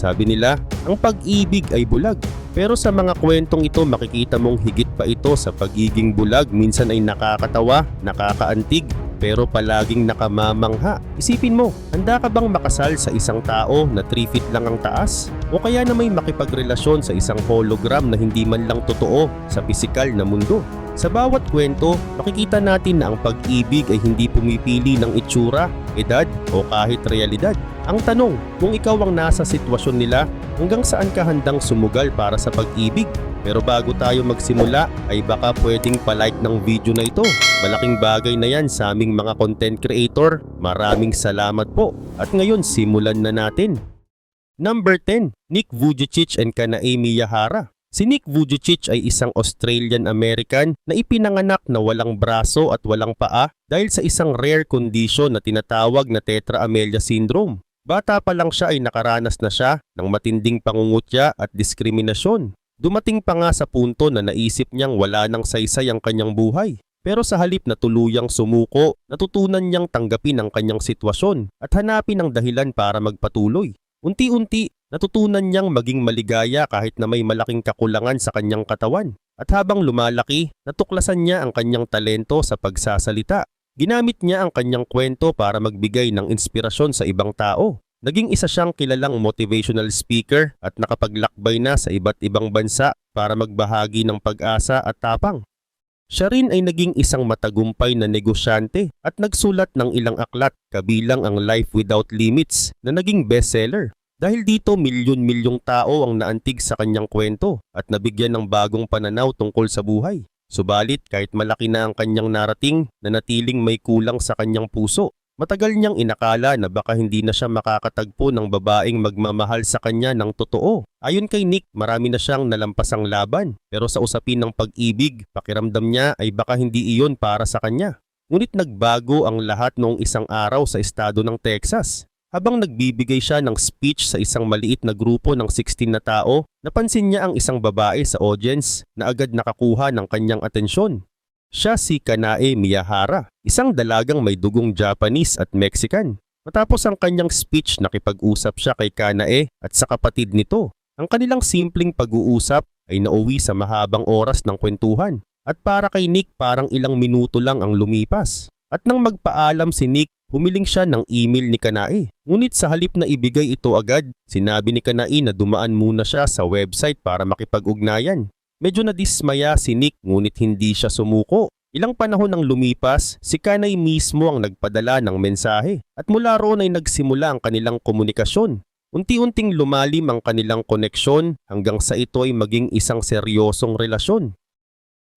Sabi nila, ang pag-ibig ay bulag. Pero sa mga kwentong ito makikita mong higit pa ito sa pagiging bulag minsan ay nakakatawa, nakakaantig, pero palaging nakamamangha. Isipin mo, handa ka bang makasal sa isang tao na 3 feet lang ang taas? O kaya na may makipagrelasyon sa isang hologram na hindi man lang totoo sa pisikal na mundo? Sa bawat kwento, makikita natin na ang pag-ibig ay hindi pumipili ng itsura, edad o kahit realidad. Ang tanong, kung ikaw ang nasa sitwasyon nila, hanggang saan ka handang sumugal para sa pag-ibig? Pero bago tayo magsimula, ay baka pwedeng palike ng video na ito. Malaking bagay na yan sa aming mga content creator. Maraming salamat po. At ngayon, simulan na natin. Number 10, Nick Vujicic and Kanae Miyahara. Si Nick Vujicic ay isang Australian-American na ipinanganak na walang braso at walang paa dahil sa isang rare condition na tinatawag na tetra amelia syndrome. Bata pa lang siya ay nakaranas na siya ng matinding pangungutya at diskriminasyon. Dumating pa nga sa punto na naisip niyang wala nang saysay ang kanyang buhay. Pero sa halip na tuluyang sumuko, natutunan niyang tanggapin ang kanyang sitwasyon at hanapin ang dahilan para magpatuloy. Unti-unti, natutunan niyang maging maligaya kahit na may malaking kakulangan sa kanyang katawan. At habang lumalaki, natuklasan niya ang kanyang talento sa pagsasalita. Ginamit niya ang kanyang kwento para magbigay ng inspirasyon sa ibang tao. Naging isa siyang kilalang motivational speaker at nakapaglakbay na sa iba't ibang bansa para magbahagi ng pag-asa at tapang. Siya rin ay naging isang matagumpay na negosyante at nagsulat ng ilang aklat kabilang ang Life Without Limits na naging bestseller. Dahil dito milyon-milyong tao ang naantig sa kanyang kwento at nabigyan ng bagong pananaw tungkol sa buhay. Subalit kahit malaki na ang kanyang narating na natiling may kulang sa kanyang puso, matagal niyang inakala na baka hindi na siya makakatagpo ng babaeng magmamahal sa kanya ng totoo. Ayon kay Nick, marami na siyang nalampasang laban pero sa usapin ng pag-ibig, pakiramdam niya ay baka hindi iyon para sa kanya. Ngunit nagbago ang lahat noong isang araw sa estado ng Texas. Habang nagbibigay siya ng speech sa isang maliit na grupo ng 16 na tao, napansin niya ang isang babae sa audience na agad nakakuha ng kanyang atensyon. Siya si Kanae Miyahara, isang dalagang may dugong Japanese at Mexican. Matapos ang kanyang speech, nakipag-usap siya kay Kanae at sa kapatid nito. Ang kanilang simpleng pag-uusap ay nauwi sa mahabang oras ng kwentuhan. At para kay Nick parang ilang minuto lang ang lumipas. At nang magpaalam si Nick, humiling siya ng email ni Kanae. Ngunit sa halip na ibigay ito agad, sinabi ni Kanae na dumaan muna siya sa website para makipag-ugnayan. Medyo nadismaya si Nick ngunit hindi siya sumuko. Ilang panahon nang lumipas, si Kanay mismo ang nagpadala ng mensahe at mula roon ay nagsimula ang kanilang komunikasyon. Unti-unting lumalim ang kanilang koneksyon hanggang sa ito ay maging isang seryosong relasyon.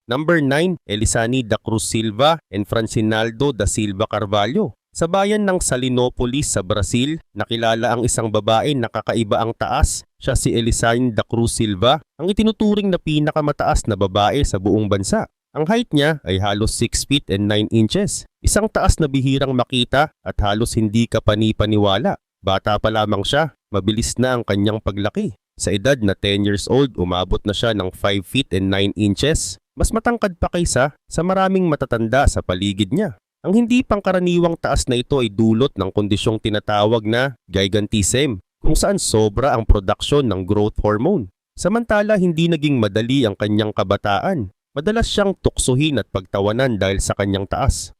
Number 9, Elisani da Cruz Silva and Francinaldo da Silva Carvalho. Sa bayan ng Salinopolis sa Brazil, nakilala ang isang babae na kakaiba ang taas. Siya si Elisani da Cruz Silva, ang itinuturing na pinakamataas na babae sa buong bansa. Ang height niya ay halos 6 feet and 9 inches. Isang taas na bihirang makita at halos hindi ka panipaniwala. Bata pa lamang siya, mabilis na ang kanyang paglaki. Sa edad na 10 years old, umabot na siya ng 5 feet and 9 inches. Mas matangkad pa kaysa sa maraming matatanda sa paligid niya. Ang hindi pangkaraniwang taas na ito ay dulot ng kondisyong tinatawag na gigantism, kung saan sobra ang produksyon ng growth hormone. Samantala hindi naging madali ang kanyang kabataan. Madalas siyang tuksuhin at pagtawanan dahil sa kanyang taas.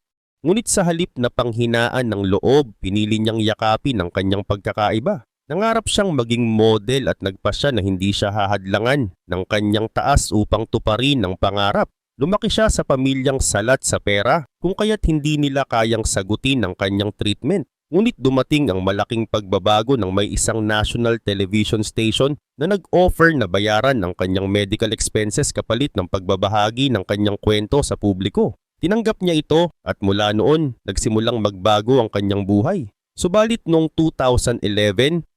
Ngunit sa halip na panghinaan ng loob, pinili niyang yakapin ang kanyang pagkakaiba. Nangarap siyang maging model at nagpasya na hindi siya hahadlangan ng kanyang taas upang tuparin ang pangarap. Lumaki siya sa pamilyang salat sa pera kung kaya't hindi nila kayang sagutin ang kanyang treatment. Ngunit dumating ang malaking pagbabago ng may isang national television station na nag-offer na bayaran ang kanyang medical expenses kapalit ng pagbabahagi ng kanyang kwento sa publiko. Tinanggap niya ito at mula noon nagsimulang magbago ang kanyang buhay. Subalit noong 2011,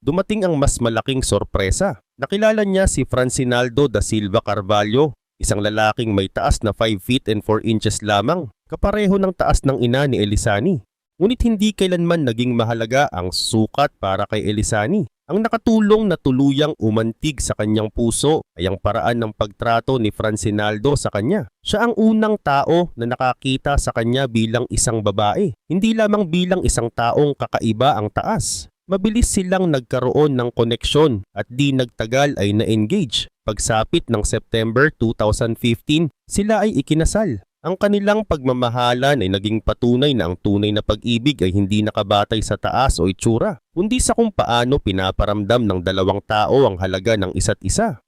dumating ang mas malaking sorpresa. Nakilala niya si Francinaldo da Silva Carvalho, isang lalaking may taas na 5 feet and 4 inches lamang, kapareho ng taas ng ina ni Elisani. Ngunit hindi kailanman naging mahalaga ang sukat para kay Elisani. Ang nakatulong na tuluyang umantig sa kanyang puso ay ang paraan ng pagtrato ni Francinaldo sa kanya. Siya ang unang tao na nakakita sa kanya bilang isang babae, hindi lamang bilang isang taong kakaiba ang taas. Mabilis silang nagkaroon ng koneksyon at di nagtagal ay na-engage. Pagsapit ng September 2015, sila ay ikinasal. Ang kanilang pagmamahalan ay naging patunay na ang tunay na pag-ibig ay hindi nakabatay sa taas o itsura, kundi sa kung paano pinaparamdam ng dalawang tao ang halaga ng isa't isa.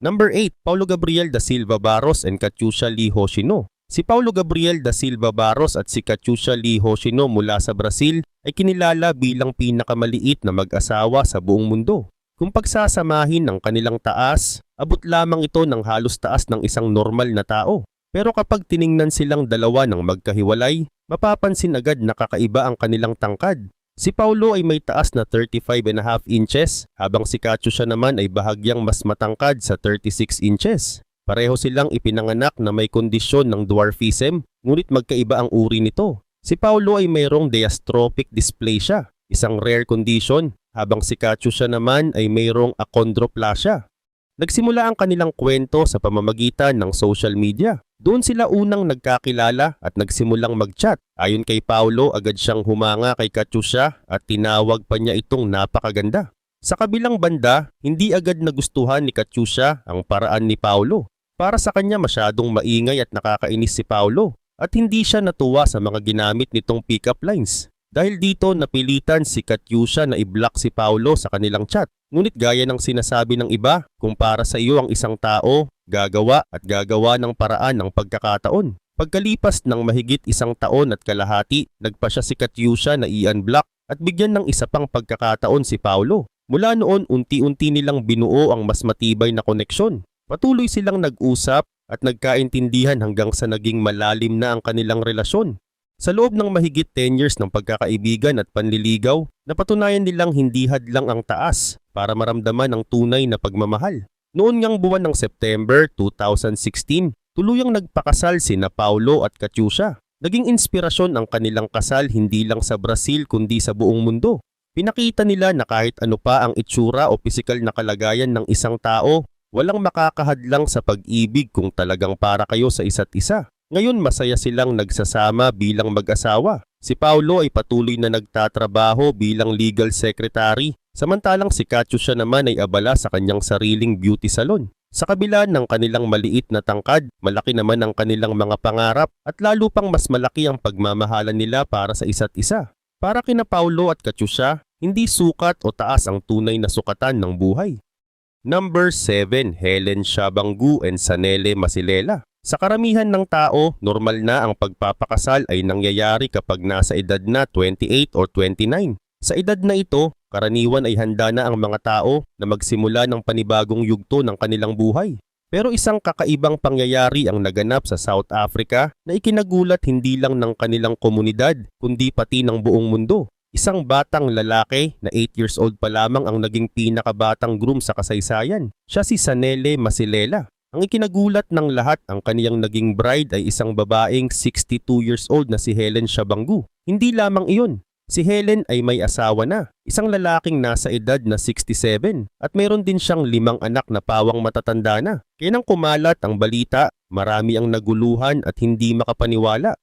Number 8, Paulo Gabriel da Silva Barros and Katyusha Lee Hoshino. Si Paulo Gabriel da Silva Barros at si Katyusha Lee Hoshino mula sa Brazil ay kinilala bilang pinakamaliit na mag-asawa sa buong mundo. Kung pagsasamahin ng kanilang taas, abot lamang ito ng halos taas ng isang normal na tao. Pero kapag tiningnan silang dalawa ng magkahiwalay, mapapansin agad na kakaiba ang kanilang tangkad. Si Paulo ay may taas na 35 and a half inches, habang si Katyusha naman ay bahagyang mas matangkad sa 36 inches. Pareho silang ipinanganak na may kondisyon ng dwarfism, ngunit magkaiba ang uri nito. Si Paulo ay mayroong diastrophic dysplasia, isang rare condition, habang si Katyusha naman ay mayroong achondroplasia. Nagsimula ang kanilang kwento sa pamamagitan ng social media. Doon sila unang nagkakilala at nagsimulang mag-chat. Ayon kay Paulo, agad siyang humanga kay Katyusha at tinawag pa niya itong napakaganda. Sa kabilang banda, hindi agad nagustuhan ni Katyusha ang paraan ni Paulo. Para sa kanya masyadong maingay at nakakainis si Paulo at hindi siya natuwa sa mga ginamit nitong pick-up lines. Dahil dito napilitan si Katyusha na i-block si Paulo sa kanilang chat. Ngunit gaya ng sinasabi ng iba, kung para sa iyo ang isang tao, gagawa at gagawa ng paraan ng pagkakataon. Pagkalipas ng mahigit isang taon at kalahati, nagpa siya si Katyusha na i-unblock at bigyan ng isa pang pagkakataon si Paulo. Mula noon, unti-unti nilang binuo ang mas matibay na koneksyon. Patuloy silang nag-usap at nagkaintindihan hanggang sa naging malalim na ang kanilang relasyon. Sa loob ng mahigit 10 years ng pagkakaibigan at panliligaw, napatunayan nilang hindi hadlang ang taas para maramdaman ang tunay na pagmamahal. Noon ngang buwan ng September 2016, tuluyang nagpakasal si na Paulo at Katyusha. Naging inspirasyon ang kanilang kasal hindi lang sa Brazil kundi sa buong mundo. Pinakita nila na kahit ano pa ang itsura o pisikal na kalagayan ng isang tao, walang makakahadlang sa pag-ibig kung talagang para kayo sa isa't isa. Ngayon masaya silang nagsasama bilang mag-asawa. Si Paulo ay patuloy na nagtatrabaho bilang legal secretary, samantalang si Katyusha naman ay abala sa kanyang sariling beauty salon. Sa kabila ng kanilang maliit na tangkad, malaki naman ang kanilang mga pangarap at lalo pang mas malaki ang pagmamahalan nila para sa isa't isa. Para kina Paulo at Katyusha, hindi sukat o taas ang tunay na sukatan ng buhay. Number 7, Helen Shabanggu and Sanele Masilela. Sa karamihan ng tao, normal na ang pagpapakasal ay nangyayari kapag nasa edad na 28 or 29. Sa edad na ito, karaniwan ay handa na ang mga tao na magsimula ng panibagong yugto ng kanilang buhay. Pero isang kakaibang pangyayari ang naganap sa South Africa na ikinagulat hindi lang ng kanilang komunidad kundi pati ng buong mundo. Isang batang lalaki na 8 years old pa lamang ang naging pinakabatang groom sa kasaysayan. Siya si Sanele Masilela. Ang ikinagulat ng lahat ang kaniyang naging bride ay isang babaeng 62 years old na si Helen Shabanggu. Hindi lamang iyon, si Helen ay may asawa na, isang lalaking nasa edad na 67 at mayroon din siyang limang anak na pawang matatanda na. Kaya nang kumalat ang balita, marami ang naguluhan at hindi makapaniwala.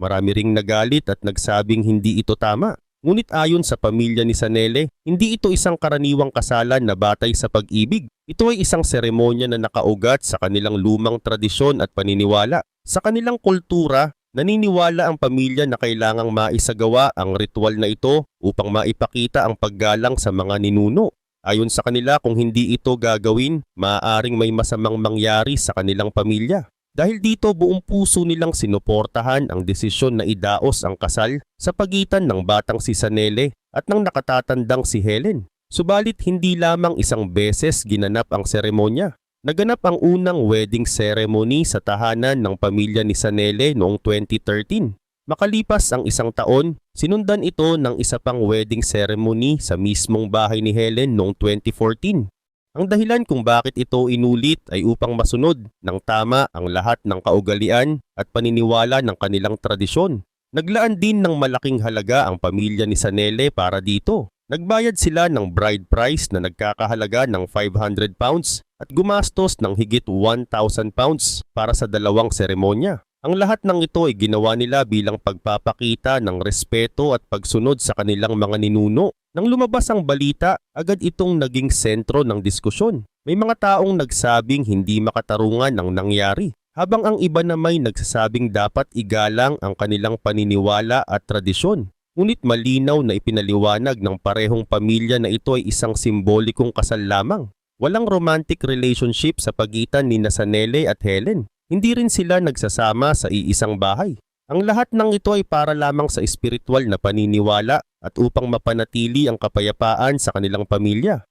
Marami ring nagalit at nagsabing hindi ito tama. Ngunit ayon sa pamilya ni Sanele, hindi ito isang karaniwang kasalan na batay sa pag-ibig. Ito ay isang seremonya na nakaugat sa kanilang lumang tradisyon at paniniwala. Sa kanilang kultura, naniniwala ang pamilya na kailangang maisagawa ang ritual na ito upang maipakita ang paggalang sa mga ninuno. Ayon sa kanila kung hindi ito gagawin, maaaring may masamang mangyari sa kanilang pamilya. Dahil dito buong puso nilang sinuportahan ang desisyon na idaos ang kasal sa pagitan ng batang si Sanele at ng nakatatandang si Helen. Subalit hindi lamang isang beses ginanap ang seremonya. Naganap ang unang wedding ceremony sa tahanan ng pamilya ni Sanele noong 2013. Makalipas ang isang taon, sinundan ito ng isa pang wedding ceremony sa mismong bahay ni Helen noong 2014. Ang dahilan kung bakit ito inulit ay upang masunod ng tama ang lahat ng kaugalian at paniniwala ng kanilang tradisyon. Naglaan din ng malaking halaga ang pamilya ni Sanele para dito. Nagbayad sila ng bride price na nagkakahalaga ng 500 pounds at gumastos ng higit 1,000 pounds para sa dalawang seremonya. Ang lahat ng ito ay ginawa nila bilang pagpapakita ng respeto at pagsunod sa kanilang mga ninuno. Nang lumabas ang balita, agad itong naging sentro ng diskusyon. May mga taong nagsabing hindi makatarungan ang nangyari, habang ang iba na may nagsasabing dapat igalang ang kanilang paniniwala at tradisyon. Ngunit malinaw na ipinaliwanag ng parehong pamilya na ito ay isang simbolikong kasal lamang. Walang romantic relationship sa pagitan ni Nasanele at Helen. Hindi rin sila nagsasama sa iisang bahay. Ang lahat ng ito ay para lamang sa espiritual na paniniwala at upang mapanatili ang kapayapaan sa kanilang pamilya.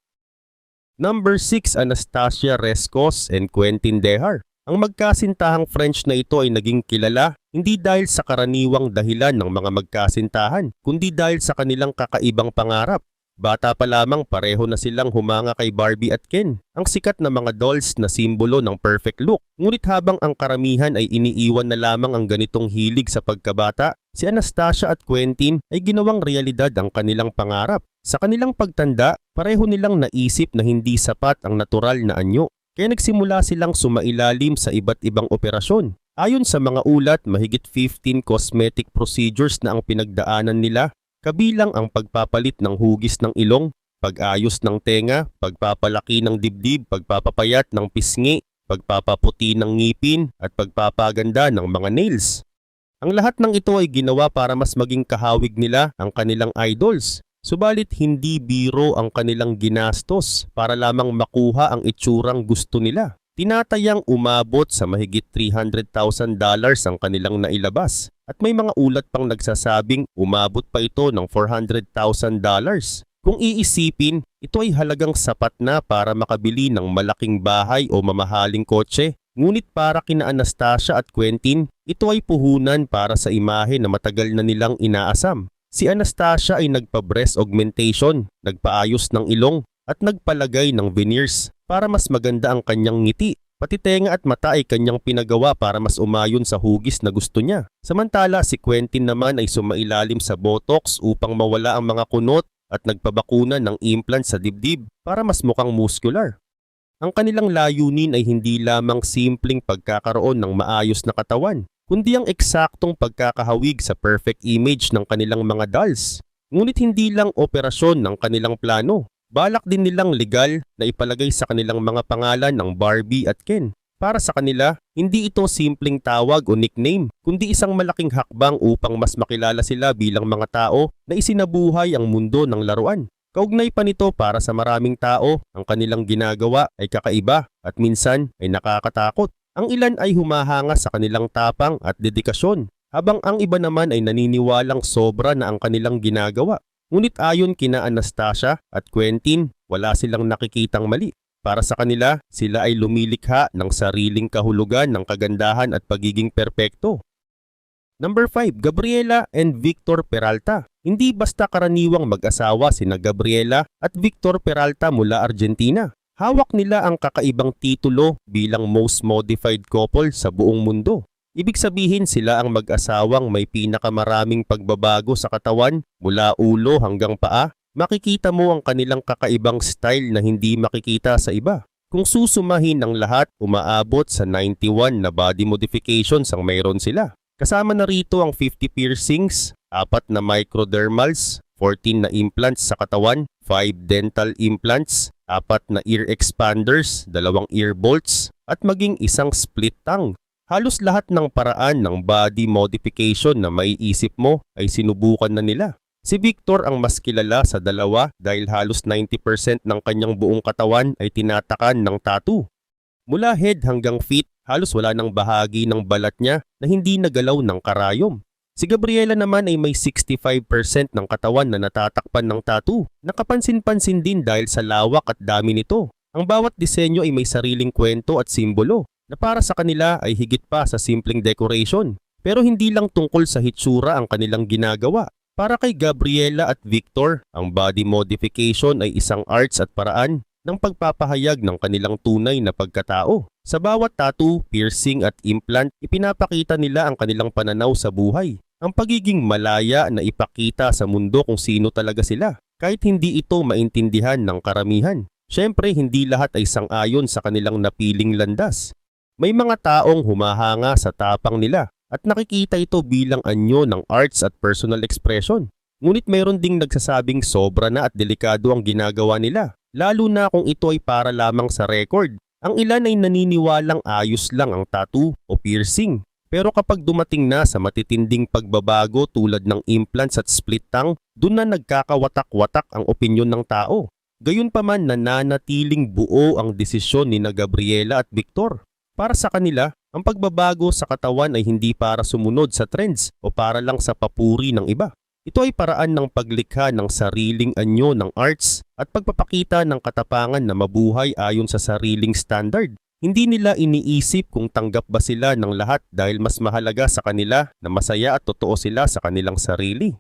Number 6 Anastasia Rescos and Quentin Dehar. Ang magkasintahang French na ito ay naging kilala hindi dahil sa karaniwang dahilan ng mga magkasintahan, kundi dahil sa kanilang kakaibang pangarap. Bata pa lamang pareho na silang humanga kay Barbie at Ken, ang sikat na mga dolls na simbolo ng perfect look. Ngunit habang ang karamihan ay iniiwan na lamang ang ganitong hilig sa pagkabata, si Anastasia at Quentin ay ginawang realidad ang kanilang pangarap. Sa kanilang pagtanda, pareho nilang naisip na hindi sapat ang natural na anyo. Kaya nagsimula silang sumailalim sa iba't ibang operasyon. Ayon sa mga ulat, mahigit 15 cosmetic procedures na ang pinagdaanan nila kabilang ang pagpapalit ng hugis ng ilong, pag-ayos ng tenga, pagpapalaki ng dibdib, pagpapapayat ng pisngi, pagpapaputi ng ngipin at pagpapaganda ng mga nails. Ang lahat ng ito ay ginawa para mas maging kahawig nila ang kanilang idols. Subalit hindi biro ang kanilang ginastos para lamang makuha ang itsurang gusto nila. Tinatayang umabot sa mahigit $300,000 ang kanilang nailabas at may mga ulat pang nagsasabing umabot pa ito ng $400,000. Kung iisipin, ito ay halagang sapat na para makabili ng malaking bahay o mamahaling kotse. Ngunit para kina Anastasia at Quentin, ito ay puhunan para sa imahe na matagal na nilang inaasam. Si Anastasia ay nagpa-breast augmentation, nagpaayos ng ilong at nagpalagay ng veneers para mas maganda ang kanyang ngiti. Pati tenga at mata ay kanyang pinagawa para mas umayon sa hugis na gusto niya. Samantala si Quentin naman ay sumailalim sa botox upang mawala ang mga kunot at nagpabakuna ng implant sa dibdib para mas mukhang muscular. Ang kanilang layunin ay hindi lamang simpleng pagkakaroon ng maayos na katawan, kundi ang eksaktong pagkakahawig sa perfect image ng kanilang mga dolls. Ngunit hindi lang operasyon ng kanilang plano, Balak din nilang legal na ipalagay sa kanilang mga pangalan ng Barbie at Ken. Para sa kanila, hindi ito simpleng tawag o nickname, kundi isang malaking hakbang upang mas makilala sila bilang mga tao na isinabuhay ang mundo ng laruan. Kaugnay pa nito para sa maraming tao, ang kanilang ginagawa ay kakaiba at minsan ay nakakatakot. Ang ilan ay humahanga sa kanilang tapang at dedikasyon, habang ang iba naman ay naniniwalang sobra na ang kanilang ginagawa. Ngunit ayon kina Anastasia at Quentin, wala silang nakikitang mali. Para sa kanila, sila ay lumilikha ng sariling kahulugan ng kagandahan at pagiging perpekto. Number 5, Gabriela and Victor Peralta. Hindi basta karaniwang mag-asawa sina Gabriela at Victor Peralta mula Argentina. Hawak nila ang kakaibang titulo bilang most modified couple sa buong mundo. Ibig sabihin sila ang mag-asawang may pinakamaraming pagbabago sa katawan mula ulo hanggang paa. Makikita mo ang kanilang kakaibang style na hindi makikita sa iba. Kung susumahin ng lahat, umaabot sa 91 na body modifications ang mayroon sila. Kasama na rito ang 50 piercings, 4 na microdermals, 14 na implants sa katawan, 5 dental implants, 4 na ear expanders, 2 ear bolts, at maging isang split tongue Halos lahat ng paraan ng body modification na maiisip mo ay sinubukan na nila. Si Victor ang mas kilala sa dalawa dahil halos 90% ng kanyang buong katawan ay tinatakan ng tattoo. Mula head hanggang feet, halos wala ng bahagi ng balat niya na hindi nagalaw ng karayom. Si Gabriela naman ay may 65% ng katawan na natatakpan ng tattoo. Nakapansin-pansin din dahil sa lawak at dami nito. Ang bawat disenyo ay may sariling kwento at simbolo na para sa kanila ay higit pa sa simpleng decoration. Pero hindi lang tungkol sa hitsura ang kanilang ginagawa. Para kay Gabriela at Victor, ang body modification ay isang arts at paraan ng pagpapahayag ng kanilang tunay na pagkatao. Sa bawat tattoo, piercing at implant, ipinapakita nila ang kanilang pananaw sa buhay. Ang pagiging malaya na ipakita sa mundo kung sino talaga sila, kahit hindi ito maintindihan ng karamihan. Siyempre, hindi lahat ay sang-ayon sa kanilang napiling landas. May mga taong humahanga sa tapang nila at nakikita ito bilang anyo ng arts at personal expression. Ngunit mayroon ding nagsasabing sobra na at delikado ang ginagawa nila, lalo na kung ito ay para lamang sa record. Ang ilan ay naniniwalang ayos lang ang tattoo o piercing. Pero kapag dumating na sa matitinding pagbabago tulad ng implants at split tongue, doon na nagkakawatak-watak ang opinyon ng tao. Gayunpaman nananatiling buo ang desisyon ni na Gabriela at Victor. Para sa kanila, ang pagbabago sa katawan ay hindi para sumunod sa trends o para lang sa papuri ng iba. Ito ay paraan ng paglikha ng sariling anyo ng arts at pagpapakita ng katapangan na mabuhay ayon sa sariling standard. Hindi nila iniisip kung tanggap ba sila ng lahat dahil mas mahalaga sa kanila na masaya at totoo sila sa kanilang sarili.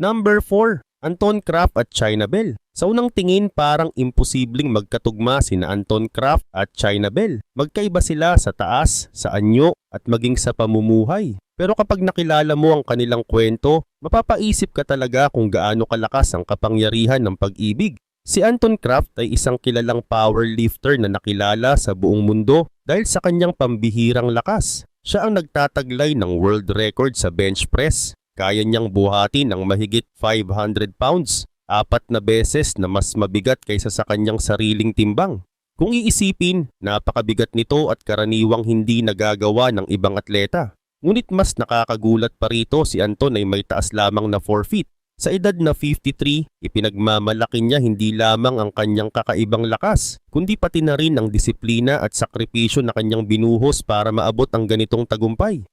Number 4. Anton Kraft at China Bell. Sa unang tingin parang imposibleng magkatugma sina Anton Kraft at China Bell. Magkaiba sila sa taas, sa anyo at maging sa pamumuhay. Pero kapag nakilala mo ang kanilang kwento, mapapaisip ka talaga kung gaano kalakas ang kapangyarihan ng pag-ibig. Si Anton Kraft ay isang kilalang powerlifter na nakilala sa buong mundo dahil sa kanyang pambihirang lakas. Siya ang nagtataglay ng world record sa bench press. Kaya niyang buhatin ng mahigit 500 pounds, apat na beses na mas mabigat kaysa sa kanyang sariling timbang. Kung iisipin, napakabigat nito at karaniwang hindi nagagawa ng ibang atleta. Ngunit mas nakakagulat pa rito si Anton ay may taas lamang na 4 feet. Sa edad na 53, ipinagmamalaki niya hindi lamang ang kanyang kakaibang lakas, kundi pati na rin ang disiplina at sakripisyo na kanyang binuhos para maabot ang ganitong tagumpay.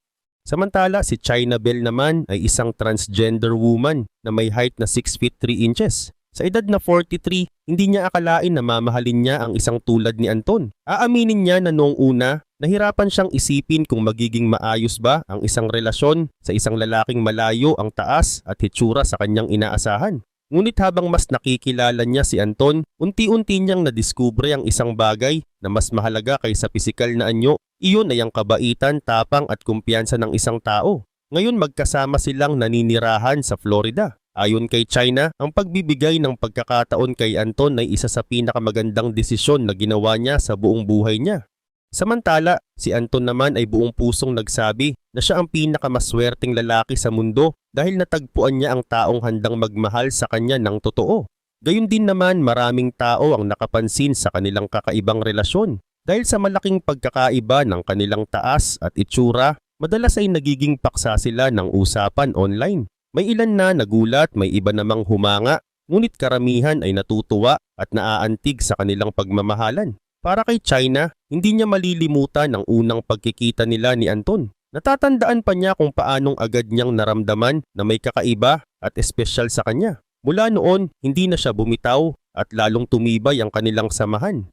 Samantala si China Bell naman ay isang transgender woman na may height na 6 feet 3 inches. Sa edad na 43, hindi niya akalain na mamahalin niya ang isang tulad ni Anton. Aaminin niya na noong una, nahirapan siyang isipin kung magiging maayos ba ang isang relasyon sa isang lalaking malayo ang taas at hitsura sa kanyang inaasahan. Ngunit habang mas nakikilala niya si Anton, unti-unti niyang nadiskubre ang isang bagay na mas mahalaga kaysa pisikal na anyo. Iyon ay ang kabaitan, tapang at kumpiyansa ng isang tao. Ngayon magkasama silang naninirahan sa Florida. Ayon kay China, ang pagbibigay ng pagkakataon kay Anton ay isa sa pinakamagandang desisyon na ginawa niya sa buong buhay niya. Samantala, si Anton naman ay buong pusong nagsabi na siya ang pinakamaswerteng lalaki sa mundo dahil natagpuan niya ang taong handang magmahal sa kanya ng totoo. Gayun din naman maraming tao ang nakapansin sa kanilang kakaibang relasyon dahil sa malaking pagkakaiba ng kanilang taas at itsura, madalas ay nagiging paksa sila ng usapan online. May ilan na nagulat, may iba namang humanga, ngunit karamihan ay natutuwa at naaantig sa kanilang pagmamahalan. Para kay China, hindi niya malilimutan ang unang pagkikita nila ni Anton. Natatandaan pa niya kung paanong agad niyang naramdaman na may kakaiba at espesyal sa kanya. Mula noon, hindi na siya bumitaw at lalong tumibay ang kanilang samahan.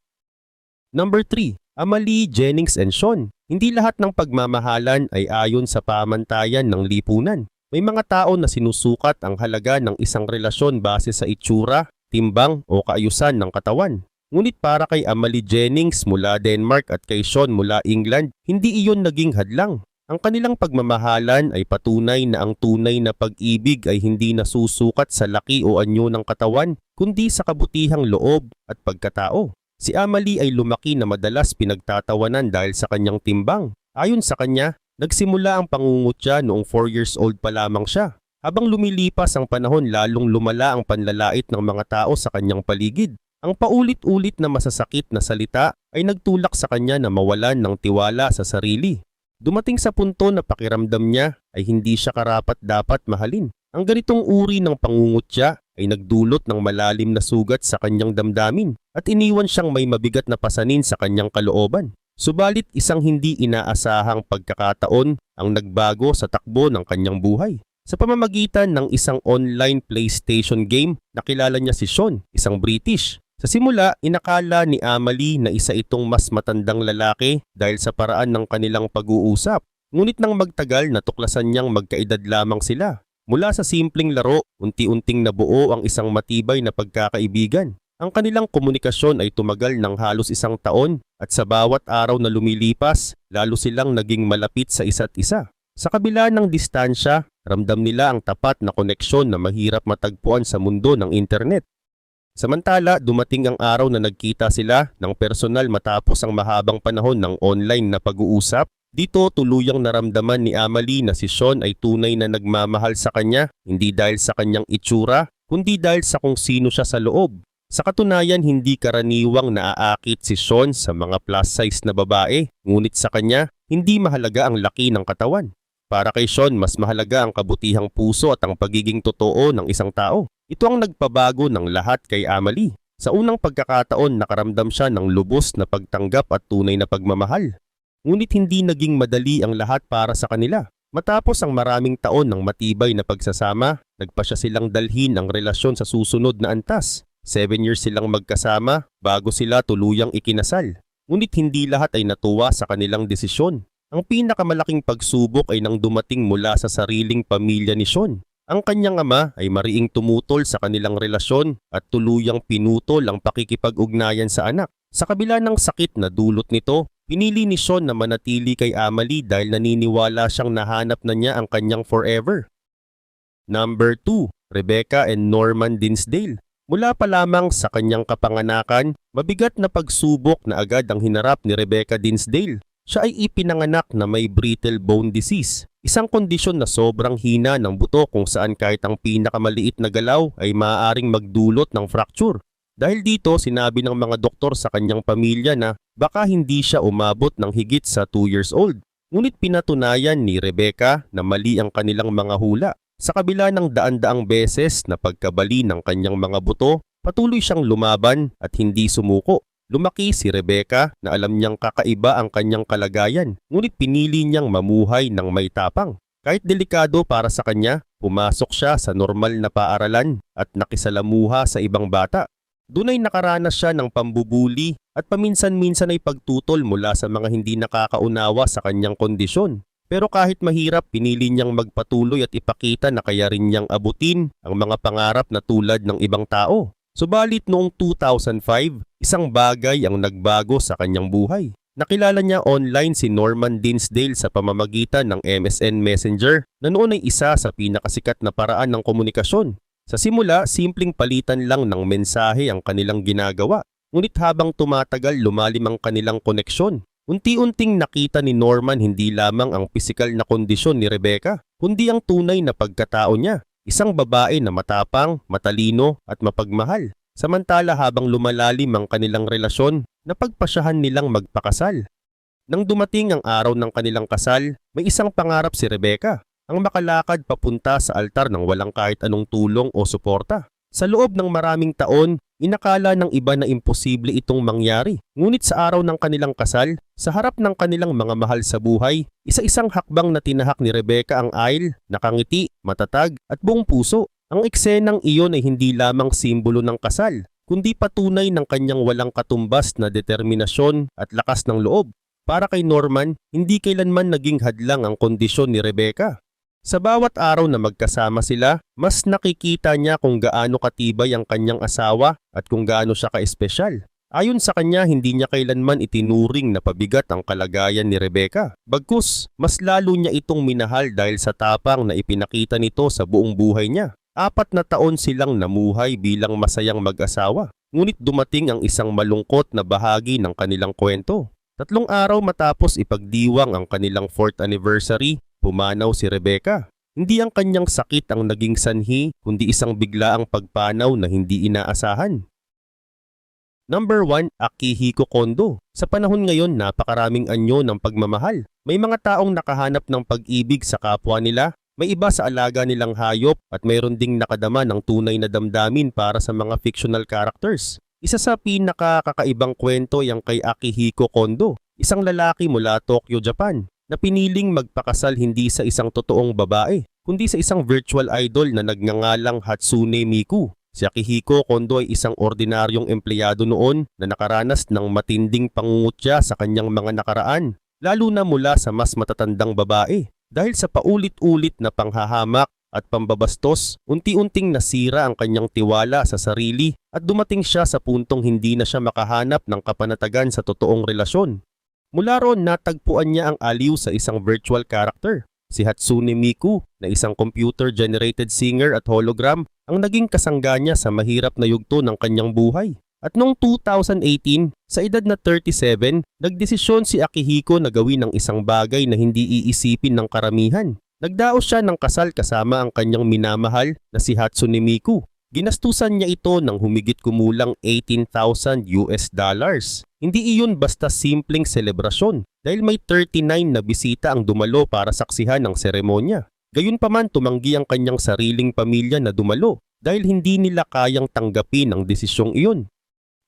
Number 3. Amalie, Jennings and Sean. Hindi lahat ng pagmamahalan ay ayon sa pamantayan ng lipunan. May mga tao na sinusukat ang halaga ng isang relasyon base sa itsura, timbang o kaayusan ng katawan. Ngunit para kay Amalie Jennings mula Denmark at kay Sean mula England, hindi iyon naging hadlang. Ang kanilang pagmamahalan ay patunay na ang tunay na pag-ibig ay hindi nasusukat sa laki o anyo ng katawan, kundi sa kabutihang loob at pagkatao. Si Amalie ay lumaki na madalas pinagtatawanan dahil sa kanyang timbang. Ayon sa kanya, nagsimula ang pangungutya noong 4 years old pa lamang siya. Habang lumilipas ang panahon lalong lumala ang panlalait ng mga tao sa kanyang paligid. Ang paulit-ulit na masasakit na salita ay nagtulak sa kanya na mawalan ng tiwala sa sarili. Dumating sa punto na pakiramdam niya ay hindi siya karapat dapat mahalin. Ang ganitong uri ng pangungutya ay nagdulot ng malalim na sugat sa kanyang damdamin at iniwan siyang may mabigat na pasanin sa kanyang kalooban. Subalit isang hindi inaasahang pagkakataon ang nagbago sa takbo ng kanyang buhay. Sa pamamagitan ng isang online PlayStation game, nakilala niya si Sean, isang British sa simula, inakala ni Amalie na isa itong mas matandang lalaki dahil sa paraan ng kanilang pag-uusap. Ngunit nang magtagal natuklasan niyang magkaedad lamang sila. Mula sa simpleng laro, unti-unting nabuo ang isang matibay na pagkakaibigan. Ang kanilang komunikasyon ay tumagal ng halos isang taon at sa bawat araw na lumilipas, lalo silang naging malapit sa isa't isa. Sa kabila ng distansya, ramdam nila ang tapat na koneksyon na mahirap matagpuan sa mundo ng internet. Samantala, dumating ang araw na nagkita sila ng personal matapos ang mahabang panahon ng online na pag-uusap. Dito tuluyang naramdaman ni Amalie na si Sean ay tunay na nagmamahal sa kanya hindi dahil sa kanyang itsura kundi dahil sa kung sino siya sa loob. Sa katunayan hindi karaniwang naaakit si Sean sa mga plus size na babae ngunit sa kanya hindi mahalaga ang laki ng katawan. Para kay Sean mas mahalaga ang kabutihang puso at ang pagiging totoo ng isang tao. Ito ang nagpabago ng lahat kay Amalie. Sa unang pagkakataon nakaramdam siya ng lubos na pagtanggap at tunay na pagmamahal. Ngunit hindi naging madali ang lahat para sa kanila. Matapos ang maraming taon ng matibay na pagsasama, nagpa siya silang dalhin ang relasyon sa susunod na antas. Seven years silang magkasama bago sila tuluyang ikinasal. Ngunit hindi lahat ay natuwa sa kanilang desisyon. Ang pinakamalaking pagsubok ay nang dumating mula sa sariling pamilya ni Sean. Ang kanyang ama ay mariing tumutol sa kanilang relasyon at tuluyang pinutol ang pakikipag-ugnayan sa anak. Sa kabila ng sakit na dulot nito, pinili ni Sean na manatili kay Amalie dahil naniniwala siyang nahanap na niya ang kanyang forever. Number 2, Rebecca and Norman Dinsdale. Mula pa lamang sa kanyang kapanganakan, mabigat na pagsubok na agad ang hinarap ni Rebecca Dinsdale. Siya ay ipinanganak na may brittle bone disease, isang kondisyon na sobrang hina ng buto kung saan kahit ang pinakamaliit na galaw ay maaaring magdulot ng fracture. Dahil dito, sinabi ng mga doktor sa kanyang pamilya na baka hindi siya umabot ng higit sa 2 years old. Ngunit pinatunayan ni Rebecca na mali ang kanilang mga hula. Sa kabila ng daan-daang beses na pagkabali ng kanyang mga buto, patuloy siyang lumaban at hindi sumuko. Lumaki si Rebecca na alam niyang kakaiba ang kanyang kalagayan, ngunit pinili niyang mamuhay ng may tapang. Kahit delikado para sa kanya, pumasok siya sa normal na paaralan at nakisalamuha sa ibang bata. Doon ay nakaranas siya ng pambubuli at paminsan-minsan ay pagtutol mula sa mga hindi nakakaunawa sa kanyang kondisyon. Pero kahit mahirap, pinili niyang magpatuloy at ipakita na kaya rin niyang abutin ang mga pangarap na tulad ng ibang tao. Subalit noong 2005, isang bagay ang nagbago sa kanyang buhay. Nakilala niya online si Norman Dinsdale sa pamamagitan ng MSN Messenger na noon ay isa sa pinakasikat na paraan ng komunikasyon. Sa simula, simpleng palitan lang ng mensahe ang kanilang ginagawa. Ngunit habang tumatagal, lumalim ang kanilang koneksyon. Unti-unting nakita ni Norman hindi lamang ang pisikal na kondisyon ni Rebecca, kundi ang tunay na pagkatao niya. Isang babae na matapang, matalino at mapagmahal. Samantala habang lumalalim ang kanilang relasyon, napagpasyahan nilang magpakasal. Nang dumating ang araw ng kanilang kasal, may isang pangarap si Rebecca, ang makalakad papunta sa altar ng walang kahit anong tulong o suporta. Sa loob ng maraming taon, inakala ng iba na imposible itong mangyari. Ngunit sa araw ng kanilang kasal, sa harap ng kanilang mga mahal sa buhay, isa-isang hakbang na tinahak ni Rebecca ang aisle, nakangiti, matatag at buong puso. Ang eksenang iyon ay hindi lamang simbolo ng kasal, kundi patunay ng kanyang walang katumbas na determinasyon at lakas ng loob. Para kay Norman, hindi kailanman naging hadlang ang kondisyon ni Rebecca. Sa bawat araw na magkasama sila, mas nakikita niya kung gaano katibay ang kanyang asawa at kung gaano siya ka-espesyal. Ayon sa kanya, hindi niya kailanman itinuring na pabigat ang kalagayan ni Rebecca. Bagkus, mas lalo niya itong minahal dahil sa tapang na ipinakita nito sa buong buhay niya. Apat na taon silang namuhay bilang masayang mag-asawa. Ngunit dumating ang isang malungkot na bahagi ng kanilang kwento. Tatlong araw matapos ipagdiwang ang kanilang 4th anniversary, Pumanaw si Rebecca. Hindi ang kanyang sakit ang naging sanhi, kundi isang biglaang pagpanaw na hindi inaasahan. Number 1, Akihiko Kondo. Sa panahon ngayon, napakaraming anyo ng pagmamahal. May mga taong nakahanap ng pag-ibig sa kapwa nila, may iba sa alaga nilang hayop at mayroon ding nakadama ng tunay na damdamin para sa mga fictional characters. Isa sa pinakakakaibang kwento ay ang kay Akihiko Kondo, isang lalaki mula Tokyo, Japan na piniling magpakasal hindi sa isang totoong babae, kundi sa isang virtual idol na nagngangalang Hatsune Miku. Si Akihiko Kondo ay isang ordinaryong empleyado noon na nakaranas ng matinding pangungutya sa kanyang mga nakaraan, lalo na mula sa mas matatandang babae. Dahil sa paulit-ulit na panghahamak at pambabastos, unti-unting nasira ang kanyang tiwala sa sarili at dumating siya sa puntong hindi na siya makahanap ng kapanatagan sa totoong relasyon. Mula roon natagpuan niya ang aliw sa isang virtual character, si Hatsune Miku na isang computer-generated singer at hologram ang naging kasangga niya sa mahirap na yugto ng kanyang buhay. At noong 2018, sa edad na 37, nagdesisyon si Akihiko na gawin ang isang bagay na hindi iisipin ng karamihan. Nagdaos siya ng kasal kasama ang kanyang minamahal na si Hatsune Miku. Ginastusan niya ito ng humigit kumulang 18,000 US dollars. Hindi iyon basta simpleng selebrasyon dahil may 39 na bisita ang dumalo para saksihan ang seremonya. Gayunpaman tumanggi ang kanyang sariling pamilya na dumalo dahil hindi nila kayang tanggapin ang desisyong iyon.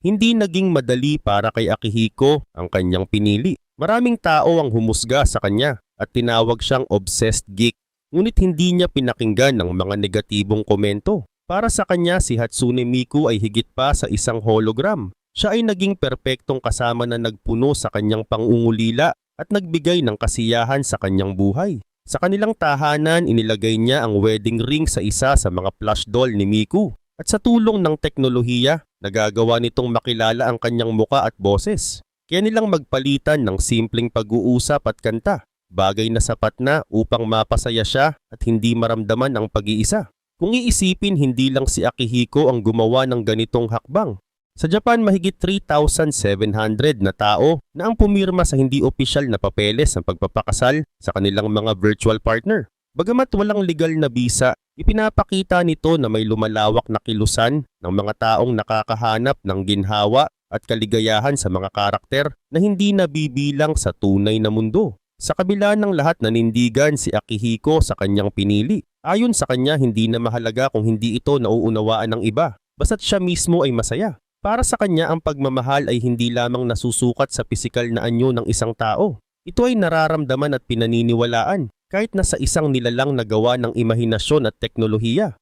Hindi naging madali para kay Akihiko ang kanyang pinili. Maraming tao ang humusga sa kanya at tinawag siyang obsessed geek. Ngunit hindi niya pinakinggan ang mga negatibong komento. Para sa kanya si Hatsune Miku ay higit pa sa isang hologram. Siya ay naging perpektong kasama na nagpuno sa kanyang pangungulila at nagbigay ng kasiyahan sa kanyang buhay. Sa kanilang tahanan, inilagay niya ang wedding ring sa isa sa mga plush doll ni Miku. At sa tulong ng teknolohiya, nagagawa nitong makilala ang kanyang muka at boses. Kaya nilang magpalitan ng simpleng pag-uusap at kanta. Bagay na sapat na upang mapasaya siya at hindi maramdaman ang pag-iisa. Kung iisipin, hindi lang si Akihiko ang gumawa ng ganitong hakbang. Sa Japan, mahigit 3,700 na tao na ang pumirma sa hindi opisyal na papeles ng pagpapakasal sa kanilang mga virtual partner. Bagamat walang legal na bisa, ipinapakita nito na may lumalawak na kilusan ng mga taong nakakahanap ng ginhawa at kaligayahan sa mga karakter na hindi nabibilang sa tunay na mundo. Sa kabila ng lahat nanindigan si Akihiko sa kanyang pinili. Ayon sa kanya hindi na mahalaga kung hindi ito nauunawaan ng iba, basta't siya mismo ay masaya. Para sa kanya ang pagmamahal ay hindi lamang nasusukat sa pisikal na anyo ng isang tao. Ito ay nararamdaman at pinaniniwalaan kahit na sa isang nilalang na gawa ng imahinasyon at teknolohiya.